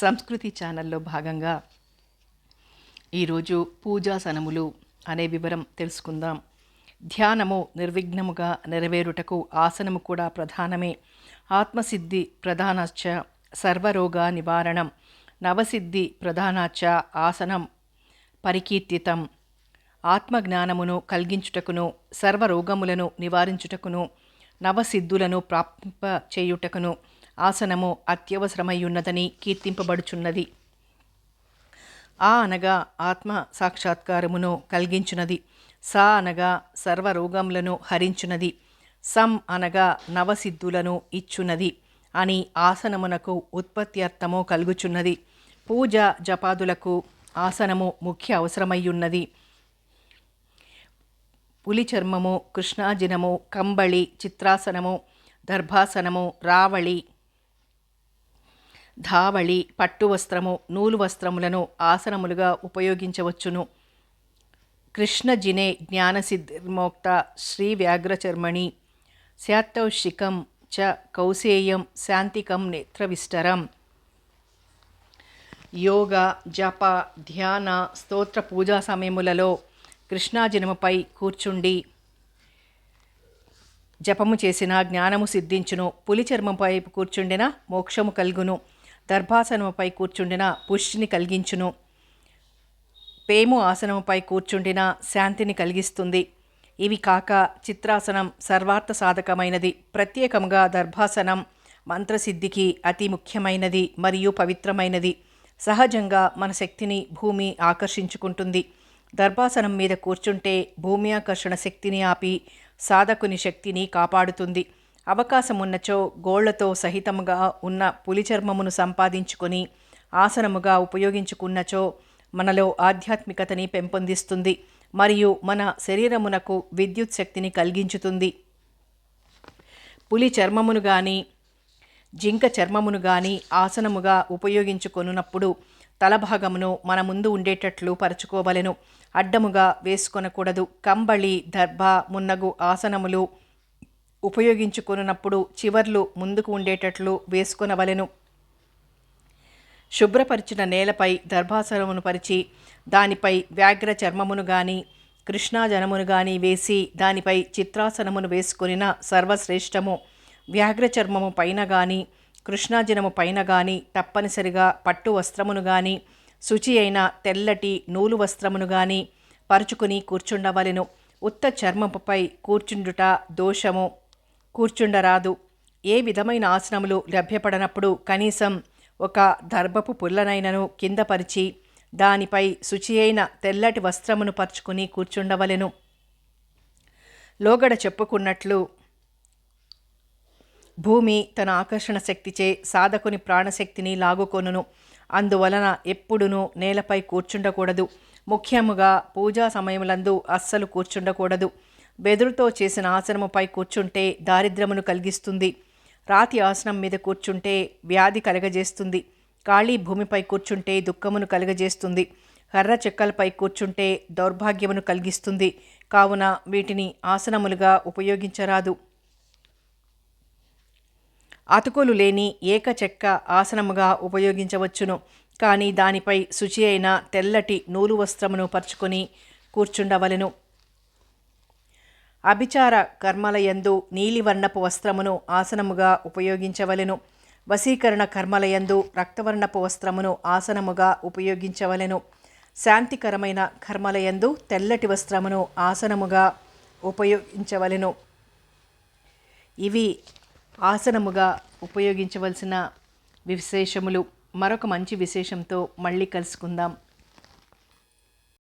సంస్కృతి ఛానల్లో భాగంగా ఈరోజు పూజాసనములు అనే వివరం తెలుసుకుందాం. ధ్యానము నిర్విఘ్నముగా నెరవేరుటకు ఆసనము కూడా ప్రధానమే. ఆత్మసిద్ధి ప్రధానచ్చ సర్వరోగ నివారణం నవసిద్ధి ప్రధానాచ ఆసనం పరికీర్తితం. ఆత్మజ్ఞానమును కలిగించుటకును సర్వరోగములను నివారించుటకును నవసిద్ధులను ప్రాప్తింప చేయుటకును ఆసనము అత్యవసరమయ్యున్నదని కీర్తింపబడుచున్నది. ఆ అనగా ఆత్మ సాక్షాత్కారమును కలిగించున్నది సా అనగా సర్వరోగములను హరించున్నది సం అనగా నవసిద్ధులను ఇచ్చున్నది అని ఆసనమునకు ఉత్పత్తి అర్థము కలుగుచున్నది. పూజ జపాదులకు ఆసనము ముఖ్య అవసరమయ్యున్నది. పులి చర్మము కృష్ణాజినము కంబళి చిత్రాసనము దర్భాసనము రావళి ధావళి పట్టు వస్త్రము నూలు వస్త్రములను ఆసనములుగా ఉపయోగించవచ్చును. కృష్ణ జినే జ్ఞానసిద్ధిర్మోక్త శ్రీ వ్యాఘ్రచర్మణి శాత్తౌషికం చ కౌసేయం శాంతికం నేత్రవిష్టరం యోగ జప ధ్యాన స్తోత్ర పూజా సమయములలో కృష్ణాజనముపై కూర్చుండి జపము చేసిన జ్ఞానము సిద్ధించును. పులి చర్మంపై కూర్చుండిన మోక్షము కలుగును. దర్భాసనముపై కూర్చుండిన పుష్టిని కలిగించును. పేము ఆసనముపై కూర్చుండిన శాంతిని కలిగిస్తుంది. ఇవి కాక చిత్రాసనం సర్వార్థ సాధకమైనది. ప్రత్యేకంగా దర్భాసనం మంత్రసిద్ధికి అతి ముఖ్యమైనది మరియు పవిత్రమైనది. సహజంగా మన శక్తిని భూమి ఆకర్షించుకుంటుంది. దర్భాసనం మీద కూర్చుంటే భూమి ఆకర్షణ శక్తిని ఆపి సాధకుని శక్తిని కాపాడుతుంది. అవకాశమున్నచో గోళ్ళతో సహితముగా ఉన్న పులి చర్మమును సంపాదించుకొని ఆసనముగా ఉపయోగించుకున్నచో మనలో ఆధ్యాత్మికతని పెంపొందిస్తుంది మరియు మన శరీరమునకు విద్యుత్ శక్తిని కలిగించుతుంది. పులి చర్మమును గాని జింక చర్మమును గాని ఆసనముగా ఉపయోగించుకొనున్నప్పుడు తలభాగమును మన ముందు ఉండేటట్లు పరుచుకోవలెను. అడ్డముగా వేసుకొనకూడదు. కంబళి దర్భ మున్నగు ఆసనములు ఉపయోగించుకొనున్నప్పుడు చివర్లు ముందుకు ఉండేటట్లు వేసుకొనవలెను. శుభ్రపరిచిన నేలపై దర్భాసనమును పరిచి దానిపై వ్యాఘ్ర చర్మమును గాని కృష్ణాజనమును గాని వేసి దానిపై చిత్రాసనమును వేసుకొనిన సర్వశ్రేష్టము. వ్యాఘ్ర చర్మము పైన గాని కృష్ణాజనము పైన గాని తప్పనిసరిగా పట్టు వస్త్రమును గాని శుచి అయిన తెల్లటి నూలు వస్త్రమును గాని పరుచుకుని కూర్చుండవలెను. ఉత్త చర్మముపై కూర్చుండుట దోషము. కూర్చుండరాదు. ఏ విధమైన ఆసనములు లభ్యపడనప్పుడు కనీసం ఒక దర్భపు పుల్లనైనను కిందపరిచి దానిపై శుచి అయిన తెల్లటి వస్త్రమును పరుచుకుని కూర్చుండవలెను. లోగడ చెప్పుకున్నట్లు భూమి తన ఆకర్షణ శక్తిచే సాధకుని ప్రాణశక్తిని లాగుకొనును. అందువలన ఎప్పుడునూ నేలపై కూర్చుండకూడదు. ముఖ్యముగా పూజా సమయములందు అస్సలు కూర్చుండకూడదు. బెదురుతో చేసిన ఆసనముపై కూర్చుంటే దారిద్ర్యమును కలిగిస్తుంది. రాతి ఆసనం మీద కూర్చుంటే వ్యాధి కలగజేస్తుంది. ఖాళీ భూమిపై కూర్చుంటే దుఃఖమును కలగజేస్తుంది. కర్ర చెక్కలపై కూర్చుంటే దౌర్భాగ్యమును కలిగిస్తుంది. కావున వీటిని ఆసనములుగా ఉపయోగించరాదు. అతుకులు లేని ఏక చెక్క ఆసనముగా ఉపయోగించవచ్చును. కానీ దానిపై శుచి అయిన తెల్లటి నూలు వస్త్రమును పరుచుకొని కూర్చుండవలెను. అభిచార కర్మలయందు నీలివర్ణపు వస్త్రమును ఆసనముగా ఉపయోగించవలెను. వశీకరణ కర్మలయందు రక్తవర్ణపు వస్త్రమును ఆసనముగా ఉపయోగించవలెను. శాంతికరమైన కర్మలయందు తెల్లటి వస్త్రమును ఆసనముగా ఉపయోగించవలెను. ఇవి ఆసనముగా ఉపయోగించవలసిన విశేషములు. మరొక మంచి విశేషంతో మళ్ళీ కలుసుకుందాం.